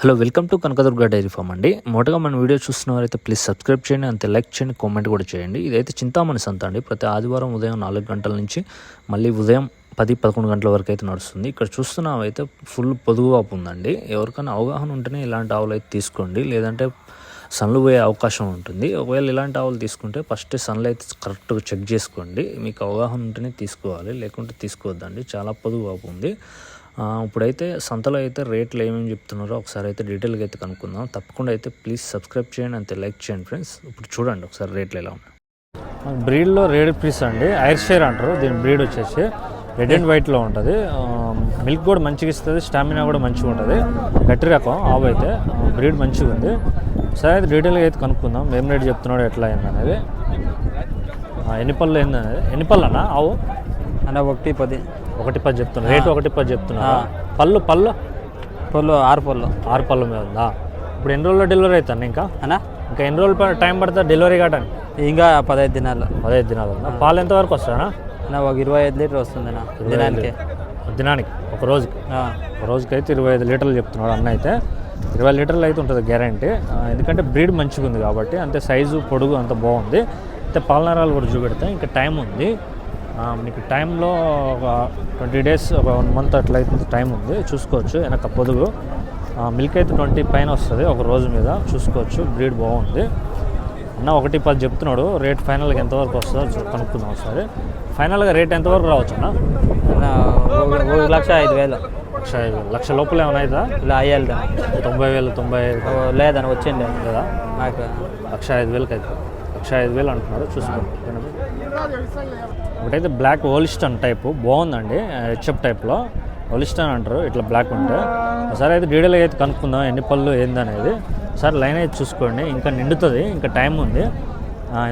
Hello welcome to Kanakadurga dairy farm అండి. మొదటగా మన వీడియో చూస్తున్న వారైతే ప్లీజ్ సబ్స్క్రైబ్ చేయండి అంతే లైక్ చేయండి కామెంట్ కూడా చేయండి. ఇదైతే చింతామణి సంత అండి. ప్రతి ఆదివారం ఉదయం నాలుగు గంటల నుంచి మళ్ళీ ఉదయం పది పదకొండు గంటల వరకు అయితే నడుస్తుంది. ఇక్కడ చూస్తున్నామైతే ఫుల్ పొదుగువాపు ఉందండి. ఎవరికైనా అవగాహన ఉంటేనే ఇలాంటి ఆవులు అయితే తీసుకోండి. లేదంటే సన్లు పోయే అవకాశం ఉంటుంది. ఒకవేళ ఇలాంటి ఆవులు తీసుకుంటే ఫస్ట్ సన్లు అయితే కరెక్ట్గా చెక్ చేసుకోండి. మీకు అవగాహన ఉంటేనే తీసుకోవాలి. లేకుంటే తీసుకోవద్దండి. చాలా పొదుగువాపు ఉంది. ఇప్పుడైతే సంతలో అయితే రేట్లు ఏమేమి చెప్తున్నారో ఒకసారి అయితే డీటెయిల్గా అయితే కనుక్కుందాం. తప్పకుండా అయితే ప్లీజ్ సబ్స్క్రైబ్ చేయండి అంతే లైక్ చేయండి ఫ్రెండ్స్. ఇప్పుడు చూడండి ఒకసారి రేట్లు ఎలా ఉన్నాయి. బ్రీడ్లో రెడ్ పీస్ అండి. ఐర్ షేర్ అంటారు. దీని బ్రీడ్ వచ్చేసి రెడ్ అండ్ వైట్లో ఉంటుంది. మిల్క్ కూడా మంచిగా ఇస్తుంది. స్టామినా కూడా మంచిగా ఉంటుంది. గట్టి రకం ఆవు అయితే బ్రీడ్ మంచిగా ఉంది. సరే అయితే డీటెయిల్గా అయితే కనుక్కుందాం. ఏం రేట్ చెప్తున్నాడు ఎట్లా అయింది అనేది ఎన్ని పళ్ళు ఏంది అనేది ఎన్ని పళ్ళు అన్న? ఆవు? అన్న ఒకటి పది. ఒకటి పది చెప్తున్నా. రేటు ఒకటి పది చెప్తున్నా. పళ్ళు పళ్ళు? పొల్లు ఆరు పొల్లు ఆరు పళ్ళ మీద ఉందా? ఇప్పుడు ఎన్ని రోజుల్లో డెలివరీ అవుతాను ఇంకా? అన్న? ఇంకా ఎన్ని రోజులు టైం పడుతుంది డెలివరీ కావడానికి? ఇంకా పదహైదు దినాలు పదహైదు దినాలు ఉందా? పాలు ఎంత వరకు ఒక ఇరవై ఐదు లీటర్ వస్తుంది దినానికి. దినానికి ఒక రోజుకి. ఒక రోజుకి అయితే ఇరవై ఐదు లీటర్లు చెప్తున్నాడు అన్న అయితే. ఇరవై లీటర్లు అయితే ఉంటుంది గ్యారంటీ. ఎందుకంటే బ్రీడ్ మంచిగా ఉంది కాబట్టి అంతే సైజు పొడుగు అంత బాగుంది. అయితే పాలనరాలు కూడా చూపెడతా ఇంకా టైం ఉంది. మీకు టైంలో ఒక ట్వంటీ డేస్ ఒక వన్ మంత్ అట్లా అయితే టైం ఉంది. చూసుకోవచ్చు వెనక పొదుగు. మిల్క్ అయితే ట్వంటీ పైన వస్తుంది ఒక రోజు మీద. చూసుకోవచ్చు బ్రీడ్ బాగుంది. అన్న ఒకటి పది చెప్తున్నాడు రేట్ ఫైనల్గా ఎంతవరకు వస్తుందో కనుక్కుందాం ఒకసారి. ఫైనల్గా రేట్ ఎంతవరకు రావచ్చు అన్న? లక్ష ఐదు వేలు. లక్ష ఐదు వేలు. లక్ష లోపల ఏమైనా అవుతుందా ఇలా అయ్యాలి తొంభై వేలు తొంభై ఐదు లేదని వచ్చింది. కదా నాకు లక్ష ఐదు వేలకి అయితే లక్ష ఐదు వేలు అంటున్నారు చూసుకోండి ఒకటైతే బ్లాక్ ఓలిస్టన్ టైపు బాగుందండి హెచ్ఎఫ్ టైప్లో. ఓలిస్టన్ అంటారు ఇట్లా బ్లాక్ ఉంటే. ఒకసారి అయితే డీటెయిల్గా అయితే కనుక్కుందాం ఎన్ని పళ్ళు ఏందనేది. ఒకసారి లైన్ అయితే చూసుకోండి ఇంకా నిండుతుంది ఇంకా టైం ఉంది.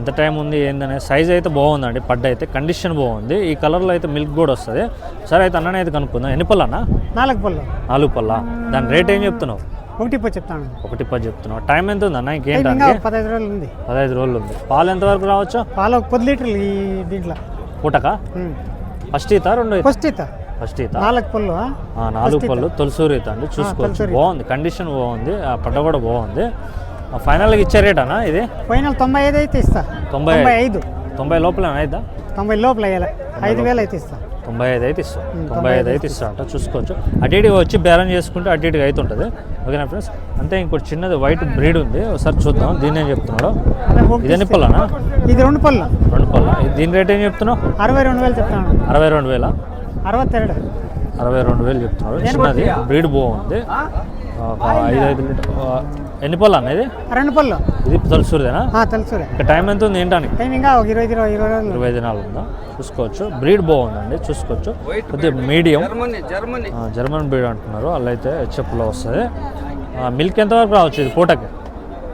ఎంత టైం ఉంది ఏందనేది. సైజ్ అయితే బాగుందండి పడ్డ అయితే కండిషన్ బాగుంది. ఈ కలర్లో అయితే మిల్క్ కూడా వస్తుంది. సరే అయితే అన్ననే అయితే కనుక్కుందాం. ఎన్ని పళ్ళు అన్న నాలుగు పళ్ళు. నాలుగు పళ్ళ? దాని రేట్ ఏం చెప్తున్నావు? ఒకటి పది చెప్తాను. ఒకటి పది చెప్తున్నావు. టైం ఎంత ఉంది అన్న ఇంకా ఇంకేంటంటే పదహైదు రోజులు ఉంది. పదహైదు రోజులు ఉంది. పాలు ఎంతవరకు రావచ్చు? పాలు ఒక పది లీటర్లు ఈ దీంట్లో. పూటక? ఫస్ట్ ఈత రెండు ఈత? ఫస్ట్ ఇత ఫస్ట్ ఈత. నాలుగు పళ్ళు నాలుగు పళ్ళు తొలసూరు ఈత అండి. చూసుకోవచ్చు. ఈత. బాగుంది. కండిషన్ బాగుంది. ఆ పడ్డ కూడా బాగుంది. ఫైనల్గా ఇచ్చే రేట్ అన్న ఇది? ఫైనల్ తొంభై ఐదు అయితే ఇస్తా. తొంభై ఐదు. తొంభై లోపల అయిద్దా తొంభై లోపల వేయాలి. ఐదు వేలు అయితే ఇస్తా. తొంభై ఐదు అయితే ఇస్తాం. తొంభై ఐదు అయితే ఇస్తా. అంట చూసుకోవచ్చు. అటు వచ్చి బేరం చేసుకుంటే అటు ఇటుగా అయితే ఉంటుంది ఓకేనా ఫ్రెండ్స్? అంతే ఇంకోటి చిన్నది వైట్ బ్రీడ్ ఉంది. ఒకసారి చూద్దాం. దీన్ని ఏం చెప్తున్నాడు? అదే ఒకటి ఇది ఎన్ని ఇస్తే. పళ్ళనా? ఇది రెండు పళ్ళు. రెండు పళ్ళ. దీని రేట్ ఏం చెప్తున్నావు? అరవై రెండు వేలు చెప్తాను అరవై రెండు వేల? అరవత్తెరడు అరవై రెండు వేలు చెప్తున్నాడు. చిన్నది. బ్రీడ్ బాగుంది ఐదు ఐదు లీటర్. ఎన్ని పళ్ళు అన్న ఇది? రెండు పళ్ళు. ఇది తొలసూరిదేనా? ఆ, తెలుసులే ఇంకా టైం ఎంత ఉంది ఏంటానికి టైం ఇంకా ఒక ఇరవై ఇరవై ఇరవై రోజులు. ఇరవై దినాలు ఉందా? చూసుకోవచ్చు. బ్రీడ్ బాగుందండి చూసుకోవచ్చు. కొద్దిగా మీడియం. జర్మన్ బ్రీడ్ అంటున్నారు. అలా అయితే హెచ్ఎఫ్లో వస్తుంది. మిల్క్ ఎంతవరకు రావచ్చు ఇది పూటకి?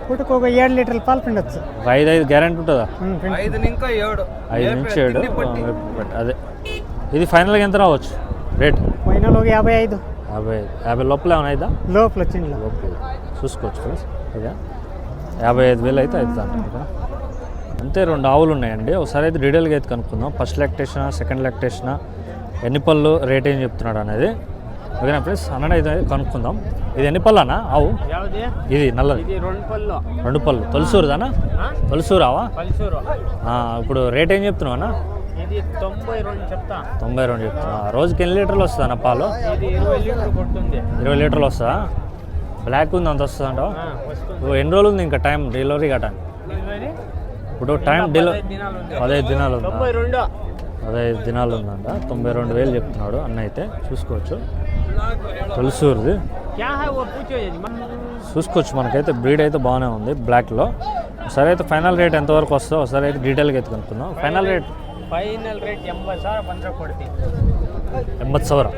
పూటకు ఒక ఏడు లీటర్ల పాలు పిండొచ్చు. ఐదు ఐదు గ్యారెంటీ ఉంటుందా? ఉమ్, పిండి. ఐదు నుంచి ఏడు. అదే. ఇది ఫైనల్గా ఎంత రావచ్చు? రేట్? ఫైనల్ ఒక యాభై ఐదు. యాభై యాభై లోపల ఏమైనా అయిద్దా లోపల వచ్చింది. ఓకే చూసుకోవచ్చు ఫ్రెండ్స్. ఓకే యాభై ఐదు వేలు అయితే అవుతుంది అంట అంతే రెండు ఆవులు ఉన్నాయండి. ఒకసారి అయితే డీటెయిల్గా అయితే కనుక్కుందాం. ఫస్ట్ లాక్టేషనా సెకండ్ లాక్టేషనా ఎన్ని పళ్ళు రేట్ ఏం చెప్తున్నాడు అనేది. ఓకేనా ఫ్రెండ్స్? అన్నది అయితే కనుక్కుందాం. ఇది ఎన్ని పళ్ళు అన్న ఆవు ఇది నల్లది. ఇది రెండు పళ్ళు. రెండు పళ్ళు. తొలసూరుదానా? తొలసూరావా ఇప్పుడు రేట్ ఏం చెప్తున్నావు అన్న? ఇది తొంభై రెండు చెప్తున్నా రోజుకి ఎన్ని లీటర్లు వస్తుంది అన్న పాలు? ఇది ఇరవై లీటర్లు వస్తుందా? బ్లాక్ ఉంది అంత వస్తుంది. అంట ఎన్ని రోజులు ఉంది ఇంకా టైం డెలివరీ కట్టండి ఇప్పుడు టైం డెలివరీ పదహైదు దినాలు పదహైదు దినాలు ఉందంట తొంభై రెండు వేలు చెప్తున్నాడు అన్న అయితే చూసుకోవచ్చు. తులసూరిది. చూసుకోవచ్చు మనకైతే. బ్రీడ్ అయితే బాగానే ఉంది బ్లాక్లో. ఒకసారి అయితే ఫైనల్ రేట్ ఎంతవరకు వస్తుందో ఒకసారి అయితే డీటెయిల్గా ఎత్తుకుంటున్నాం ఫైనల్ రేట్ ఫైనల్ రేట్ ఎంబత్ సవరా?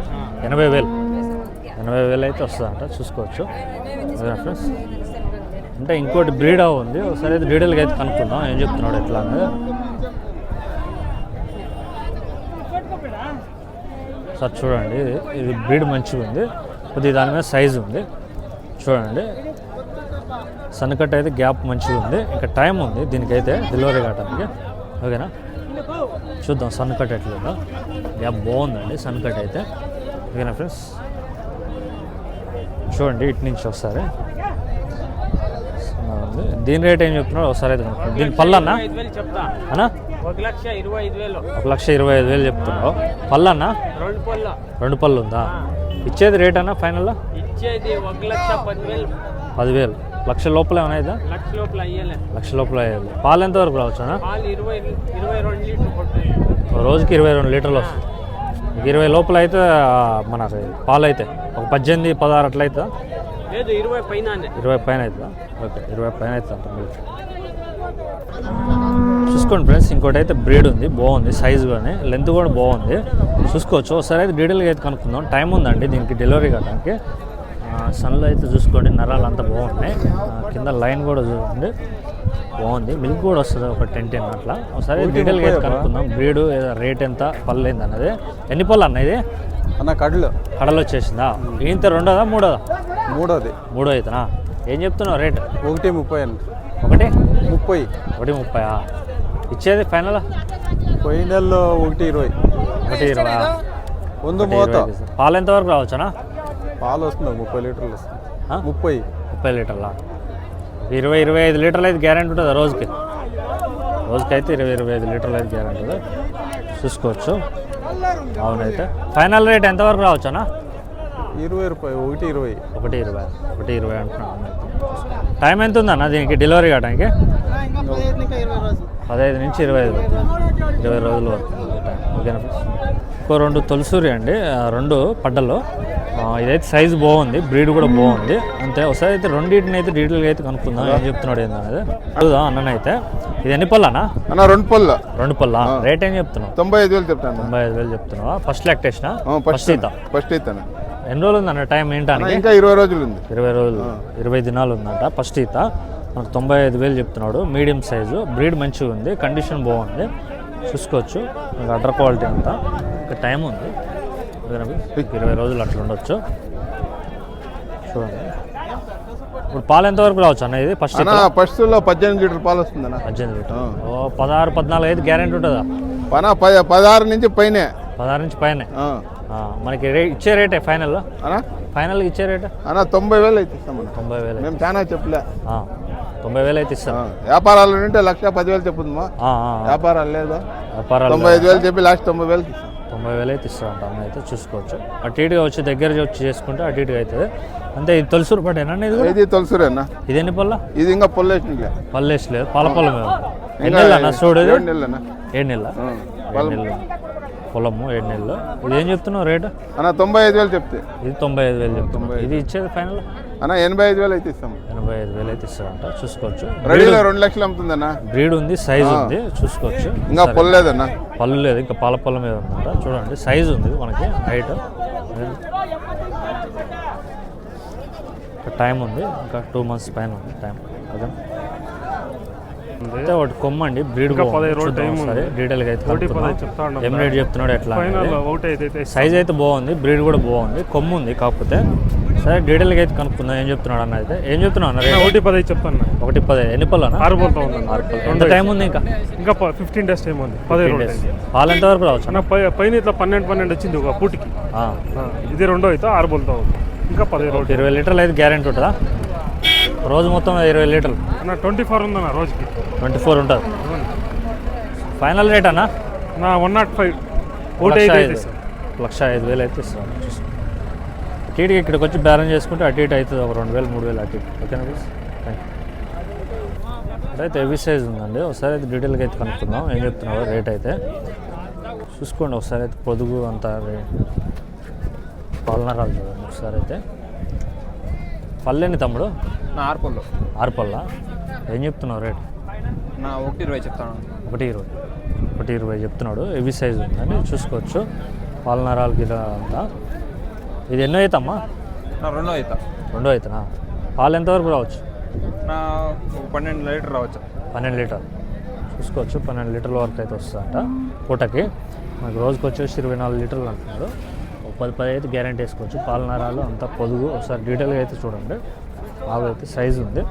ఎనభై వేలు. ఎనభై వేలు అయితే వస్తుందంట చూసుకోవచ్చు. ఫ్రెండ్స్ అంటే ఇంకోటి బ్రీడ్ ఉంది. ఒకసారి అయితే డీటెయిల్గా అయితే కనుక్కుందాం ఏం చెప్తున్నాడు ఎట్లా అనేది సార్ చూడండి ఇది- ఇది బ్రీడ్ మంచిగా ఉంది. కొద్దిగా దాని మీద సైజు ఉంది. చూడండి. సన్కట్ అయితే గ్యాప్ మంచిగా ఉంది. ఇంకా టైం ఉంది దీనికైతే డెలివరీ కావడానికి ఓకేనా? చూద్దాం సన్ కట్ ఎట్లుందో. గ్యాప్ బాగుందండి సన్ కట్ అయితే. ఓకేనా ఫ్రెండ్స్ చూడండి ఇటు నుంచి ఒకసారి. దీని రేట్ ఏం చెప్తున్నాడు? ఒకసారి అయితే. దీని పళ్ళన్నా? వేలు చెప్తా. అన్నా? ఒక లక్ష ఇరవై ఐదు వేలు. చెప్తున్నావు. పళ్ళన్నా? రెండు పళ్ళు. రెండు పళ్ళు ఉందా? ఇచ్చేది రేట్ అన్నా ఫైనల్లో ఇచ్చేది ఒక లక్ష పదివేలు. పదివేలు. లక్ష లోపల ఏమైనా అవుతుందా? లక్ష లోపల అయ్యేలే. లక్ష లోపల అయ్యేది. పాలు ఎంతవరకు రావచ్చు అన్న? పాలు ఇరవై ఇరవై రెండు లీటర్ కొట్టుంది రోజుకి ఇరవై రెండు లీటర్లు వస్తుంది. ఇరవై లోపల అయితే ఆ, మనకి పాలు అయితే ఒక పద్దెనిమిది పదహారు అట్లా అవుతుందా లేదు ఇరవై పైన ఇరవై పైన అవుతుందా ఓకే ఇరవై పైన అవుతుంది మిల్క్. చూసుకోండి ఫ్రెండ్స్ ఇంకోటి అయితే బ్రీడ్ ఉంది బాగుంది సైజు కానీ లెంత్ కూడా బాగుంది. చూసుకోవచ్చు ఒకసారి అయితే డీటెయిల్గా అయితే కనుక్కుందాం. టైం ఉందండి దీనికి డెలివరీ కావడానికి సన్లో అయితే చూసుకోండి నరాలు అంతా బాగున్నాయి ఆ, కింద లైన్ కూడా చూడండి. బాగుంది. మిల్క్ కూడా వస్తుంది ఒక టెన్ టెన్ అట్లా. ఒకసారి డీటెయిల్గా అయితే కనుక్కుందాం. బ్రీడ్ రేట్ ఎంత పళ్ళు ఏంది అన్నది. ఎన్ని పళ్ళు అన్న ఇది? అన్న కళ్ళు కడలు వచ్చేసిందా? ఈంత రెండోదా మూడోదా? మూడోది. మూడో అవుతుందా ఏం చెప్తున్నావు రేట్? ఒకటి ముప్పై అన్న. ఒకటి? ముప్పై. ఒకటి ముప్పై ఇచ్చేది ఫైనల్? పోయిన నెలలో ఒకటి ఇరవై ఒకటి ఇరవై వంద పాలు ఎంతవరకు రావచ్చునా? పాలు వస్తుంది ముప్పై లీటర్లు వస్తుంది? ముప్పై. ముప్పై లీటర్ల? ఇరవై ఇరవై ఐదు లీటర్లు అయితే గ్యారెంటీ ఉంటుంది రోజుకి? రోజుకి అయితే ఇరవై ఇరవై ఐదు లీటర్లు అయితే గ్యారెంటీ ఉంటుంది? చూసుకోవచ్చు. అవునైతే. ఫైనల్ రేట్ ఎంతవరకు రావచ్చునా ఇరవై రూపాయి ఒకటి ఇరవై. ఒకటి ఇరవై ఒకటి ఇరవై అంటున్నాను టైం ఎంత ఉందన్న దీనికి డెలివరీ కావడానికి? పదహైదు నుంచి ఇరవై ఐదు. ఇరవై రోజుల వరకు. ఓకేనా? ఇంకో రెండు తొలసూరి అండి. రెండు పడ్డలు. ఇదైతే సైజు బాగుంది బ్రీడ్ కూడా బాగుంది. అంతే ఒకసారి అయితే రెండింటిని అయితే డీటెయిల్గా అయితే కనుక్కుందాం ఏం చెప్తున్నాడు ఏందనేది అడుగుదాం అన్ననైతే ఇది ఎన్ని పళ్ళనా? అన్న రెండు పళ్ళ. రెండు పళ్ళ? రేట్ ఏం చెప్తున్నావు? తొంభై ఐదు వేలు చెప్తాను తొంభై ఐదు వేలు చెప్తున్నావా? ఫస్ట్ లాక్టేషన్ ఫస్ట్ ఫస్ట్ ఈత? ఫస్ట్ ఎన్ని రోజులు ఉందన్న టైం ఏంటానికి? ఇంకా ఇరవై రోజులు ఉంది ఇరవై రోజులు. ఇరవై దినాలు ఉందంట ఫస్ట్ ఈత. మనకు తొంభై ఐదు వేలు చెప్తున్నాడు. మీడియం సైజు బ్రీడ్ మంచిగా ఉంది కండిషన్ బాగుంది. చూసుకోవచ్చు. అడ్డర్ క్వాలిటీ అంతా. ఇంకా టైం ఉంది? ఇరవై రోజులు అట్లా ఉండొచ్చు. చూడండి. ఇప్పుడు పాలు ఎంతవరకు రావచ్చు అన్న ఇది? ఫస్ట్ ఫస్ట్లో పద్దెనిమిది లీటర్ పాలు వస్తుంది అన్న. పద్దెనిమిది లీటర్ ఓ పదహారు పద్నాలుగు అయితే గ్యారెంటీ ఉంటుందా? పన పద పదహారు నుంచి పైనే. పదహారు నుంచి పైన. మనకి ఇచ్చే రేటే ఫైనల్ ఫైనల్గా ఇచ్చే రేటే అన్న తొంభై వేలు అయితే ఇస్తామన్న తొంభై వేలు. మేము చాలా చెప్పలే. తొంభై వేలు అయితే ఆ. ఇస్తాను వ్యాపారాలు ఉంటే లక్ష పదివేలు చెప్పుందమ్మా. వ్యాపారాలు లేదా? తొంభై ఐదు వేలు చెప్పి లాస్ట్ తొంభై వేలు ఇస్తాం. తొంభై వేలు అయితే ఇస్తారంట అమ్మ అయితే చూసుకోవచ్చు. అటు ఇటుగా వచ్చి దగ్గర వచ్చి చేసుకుంటే అటు ఇటుగా అవుతుంది. అంతే ఇది తొలసూరు పడేనా ఇది కూడా? ఇది ఇది ఎన్ని పళ్ళ? ఇది ఇంకా పొల్లేసినలే పల్లేసి లేదు పాల పొలం ఏమో. ఎన్ని చూడు ఇది? ఏడు నెలలు అన్న. ఏడు నెలల? ఆ. ఏడు నెలలు. పొలము ఏడు నెలలు. ఇది ఏం చెప్తున్నావు రేటు? అన్న తొంభై ఐదు వేలు చెప్తే. ఇది తొంభై ఐదు వేలు చెప్తున్నావు. ఇది ఇచ్చేది ఫైనల్ అన్న ఎనభై ఐదు వేలు అయితే ఇస్తాం ఎనభై ఐదు వేలు అయితే ఇస్తారంట చూసుకోవచ్చు. రెడీలో రెండు లక్షలు అమ్ముతుందన్న? బ్రీడ్ ఉంది సైజ్ ఉంది చూసుకోవచ్చు. ఇంకా పొల్లేదన్న పళ్ళు లేదు ఇంకా పాల పొలం మీద ఉందంట చూడండి. సైజ్ ఉంది మనకి హైట్. ఇంకా టైం ఉంది ఇంకా టూ మంత్స్ పైన ఉంది టైం. ఓకే అయితే ఒకటి కొమ్మండి బ్రీడ్ డీటెయిల్గా అయితే రేట్ చెప్తున్నాడు ఎట్లా సైజ్ అయితే బాగుంది బ్రీడ్ కూడా బాగుంది కొమ్ము ఉంది కాకపోతే. సరే డీటెయిల్గా అయితే కనుక్కుందాం. ఏం చెప్తున్నాడు అన్న అయితే? ఏం చెప్తున్నావు అన్న? ఒకటి పది చెప్తాను ఒకటి పది. ఎన్ని పళ్ళు అన్న? ఆరు బోల్తా ఉందన్న ఆరు పళ్ళు. ఎంత టైం ఉంది ఇంకా? ఇంకా ఫిఫ్టీన్ డేస్ టైం ఉంది. పదిహేను డేస్ పాలు ఎంతవరకు రావచ్చు అన్న? అన్న పై పైన ఇట్లా పన్నెండు పన్నెండు వచ్చింది ఒక పూటికి. ఇది రెండో అయితే ఆరు బోల్తా ఉంది ఇంకా పదిహేను ఇరవై లీటర్లు అయితే గ్యారెంటీ ఉంటుందా? రోజు మొత్తం ఇరవై లీటర్లు. అన్న ట్వంటీ ఫోర్ ఉందన్న రోజుకి. ట్వంటీ ఫోర్ ఉంటుంది ఫైనల్ రేట్ అన్న? వన్ నాట్ ఫైవ్ ఒకటి లక్ష ఐదు వేలు అయితే ఇస్తాను. అటు ఇటుకి ఇక్కడికి వచ్చి బ్యాలెన్స్ చేసుకుంటే అటు ఇటు అవుతుంది. ఒక రెండు వేలు మూడు వేలు అటు ఇటు. ఓకేనా ప్లీజ్ థ్యాంక్ యూ అయితే హెవీ సైజ్ ఉందండి. ఒకసారి అయితే డీటెయిల్గా అయితే కనుక్కుందాం. ఏం చెప్తున్నావు రేట్ అయితే. చూసుకోండి. ఒకసారి అయితే పొదుగు అంతా పాలనరాలు చూడండి. ఒకసారి అయితే. పల్లెని తమ్ముడు? నా ఆర్పల్లో ఆరు పళ్ళ? ఏం చెప్తున్నావు రేట్ నా ఒకటి ఇరవై చెప్తాను. ఒకటి ఇరవై. ఒకటి ఇరవై చెప్తున్నాడు. హెవీ సైజ్ ఉందని చూసుకోవచ్చు. పాలనరాలు గిర అంతా ఇది ఎన్నో అవుతామ్మా నా రెండో అవుతా రెండో అవుతానా పాలు ఎంతవరకు రావచ్చు? నా పన్నెండు లీటర్ రావచ్చు. పన్నెండు లీటర్. చూసుకోవచ్చు పన్నెండు లీటర్ల వరకు అయితే వస్తుందంట. పూటకి మనకు రోజుకి వచ్చేసి ఇరవై నాలుగు లీటర్లు అంటున్నారు. ఒక పది పది అయితే గ్యారెంటీ వేసుకోవచ్చు. పాలనరాలు అంతా పొదుగు. ఒకసారి డీటెయిల్గా అయితే చూడండి. బాగా అయితే సైజు ఉంది.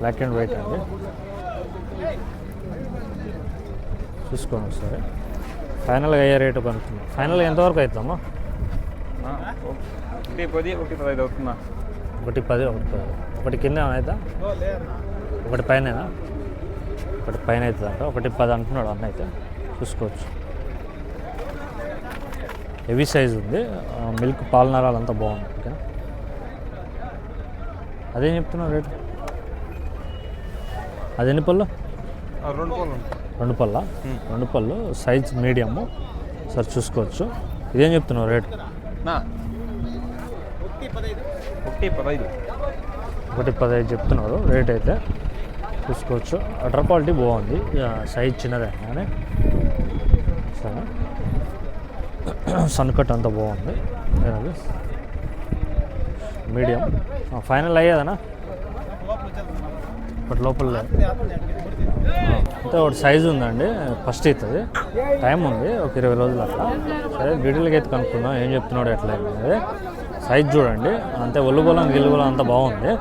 బ్లాక్ అండ్ వైట్ అండి. చూసుకోండి ఒకసారి. ఫైనల్గా అయ్యే రేటు కనుక్కుందాం ఫైనల్గా ఎంతవరకు అవుతామా ఒకటి పది ఒకటి పదహైదు అవుతుందా? ఒకటి పది ఒకటి పది ఒకటి కింద ఏమైనా ఒకటి పైన ఒకటి పైన అవుతుంది అంట. ఒకటి పది అంటున్నాడు అన్న అయితే. చూసుకోవచ్చు. హెవీ సైజ్ ఉంది. మిల్క్ పాలు నరాలు అంతా బాగుంది ఓకేనా? అదేం చెప్తున్నావు రేటు? అది ఎన్ని పళ్ళు? రెండు పళ్ళు ఉంటాయి. రెండు పళ్ళ రెండు పళ్ళు సైజ్ మీడియము సరే చూసుకోవచ్చు. ఇదేం చెప్తున్నావు రేటు? ఒకటి పదహైదు ఒకటి పదహైదు చెప్తున్నారు. రేట్ అయితే చూసుకోవచ్చు. అటర్ క్వాలిటీ బాగుంది. సైజ్ చిన్నదే కానీ. సరే. సన్ కట్ అంతా బాగుంది. మీడియం ఫైనల్ అయ్యేదనా? ఒకటి లోపల. అంటే ఒకటి సైజు ఉందండి. ఫస్ట్ అవుతుంది టైం ఉంది. ఒక ఇరవై రోజులు అట్లా. సరే డీటెయిల్గా అయితే కనుక్కుందాం. ఏం చెప్తున్నాడు ఎట్లా అనేది సైజ్ చూడండి. అంతే ఒళ్ళు బలం గిల్లు బలం అంతా బాగుంది.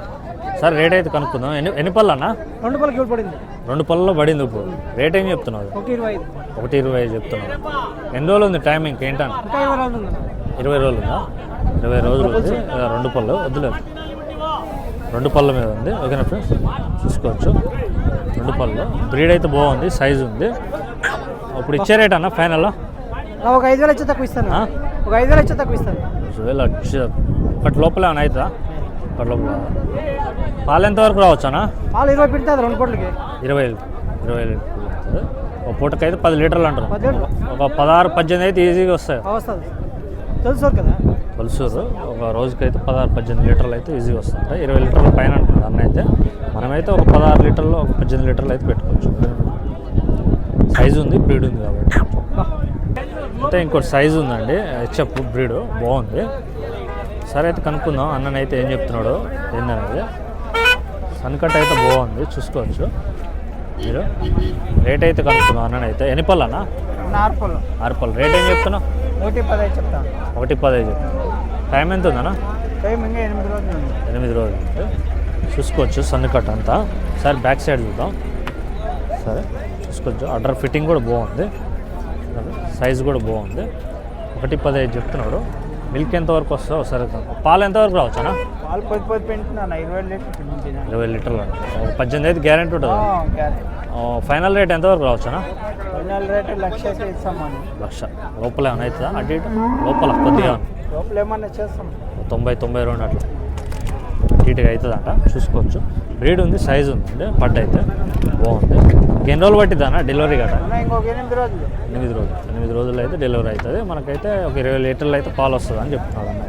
సరే రేట్ అయితే కనుక్కుందాం. ఎన్ని ఎన్ని పళ్ళు అన్న రెండు పళ్ళకి పడింది? రెండు పళ్ళలో పడింది ఇప్పుడు. రేట్ ఏం చెప్తున్నావు? ఒకటి ఇరవై ఒకటి ఇరవై ఐదు చెప్తున్నావు. ఎన్ని రోజులు ఉంది టైమింగ్ ఏంటన్న ఇంకా ఇరవై రోజులు ఉంది. ఇరవై రోజులు ఉందా? రెండు పళ్ళు. వద్దులేదు రెండు పళ్ళ మీద ఉంది. ఓకేనా ఫ్రెండ్స్ చూసుకోవచ్చు. రెండు పళ్ళు. బ్రీడ్ అయితే బాగుంది సైజ్ ఉంది. ఇప్పుడు ఇచ్చే రేట్ అన్న ఫైనల్లో ఒక ఐదు వేలు వచ్చి తక్కువ ఇస్తాను? ఒక ఐదు వేలు వచ్చి తక్కువ ఇస్తాను. ఒకవేళ వచ్చి ఒకటి లోపల ఏమైనా అవుతుందా? ఒకటి లోపల. పాలు ఎంతవరకు రావచ్చు అన్న? పాలు ఇరవై పెడతాది రెండు పూటలకి. ఇరవై ఇరవై. ఒక పూటకైతే పది లీటర్లు అంటారు. ఒక పదహారు పద్దెనిమిది అయితే ఈజీగా వస్తాయి. వస్తుంది. తెలుసు కదా? పలుసూరు. ఒక రోజుకైతే పదహారు పద్దెనిమిది లీటర్లు అయితే ఈజీగా వస్తుంది ఇరవై లీటర్ల పైన అంటున్నాడు అన్న అయితే. మనమైతే ఒక పదహారు లీటర్లు ఒక పద్దెనిమిది లీటర్లు అయితే పెట్టుకోవచ్చు. సైజు ఉంది బ్రీడ్ ఉంది కాబట్టి. అంటే ఇంకోటి సైజు ఉందండి. హెచ్ఎఫ్ బ్రీడ్ బాగుంది. సరే అయితే కనుక్కుందాం. అన్ననైతే ఏం చెప్తున్నాడు ఏందనేది. సన్కట్ అయితే బాగుంది చూసుకోవచ్చు. మీరు రేట్ అయితే కనుక్కుందాం అన్ననైతే. ఎన్ని పళ్ళు. అన్న ఆరు పళ్ళు. రేట్ ఏం చెప్తున్నావు? ఒకటి పదహైదు చెప్తాను. ఒకటి పదహైదు టైం ఎంత ఉందన్నా? టైం ఇంకా ఎనిమిది రోజులు ఎనిమిది రోజులు చూసుకోవచ్చు సన్ కట్ అంతా. సరే బ్యాక్ సైడ్ చూద్దాం. సరే చూసుకోవచ్చు. అడ్డర్ ఫిట్టింగ్ కూడా బాగుంది. సైజ్ కూడా బాగుంది. ఒకటి పదహైదు చెప్తున్నాడు. మిల్క్ ఎంతవరకు వస్తుందో ఒకసారి పాలు ఎంతవరకు రావచ్చానా పాలు పొద్దు పొద్దు పెంచుతున్నాను. ఇరవై లీటర్ పెంచుతున్నాను. ఇరవై లీటర్లు పద్దెనిమిది అయితే గ్యారెంటీ ఉంటుంది? ఫైనల్ రేట్ ఎంతవరకు రావచ్చానా పద్నాలుగు రేటు లక్ష లక్ష. లోపల ఏమైనా అవుతుందా? అటు ఇటు? లోపల కొద్దిగా తొంభై తొంభై రెండు అట్లా. నీట్గా అవుతుందంట చూసుకోవచ్చు. బ్రీడ్ ఉంది సైజ్ ఉంది పడ్డ అయితే బాగుంది. ఎన్ని రోజులు పట్టిద్దానా? డెలివరీ రోజులు. ఎనిమిది రోజులు ఎనిమిది రోజులు అయితే డెలివరీ అవుతుంది. మనకైతే ఒక ఇరవై లీటర్లు అయితే పాలు వస్తుంది అని చెప్తున్నాడు అన్న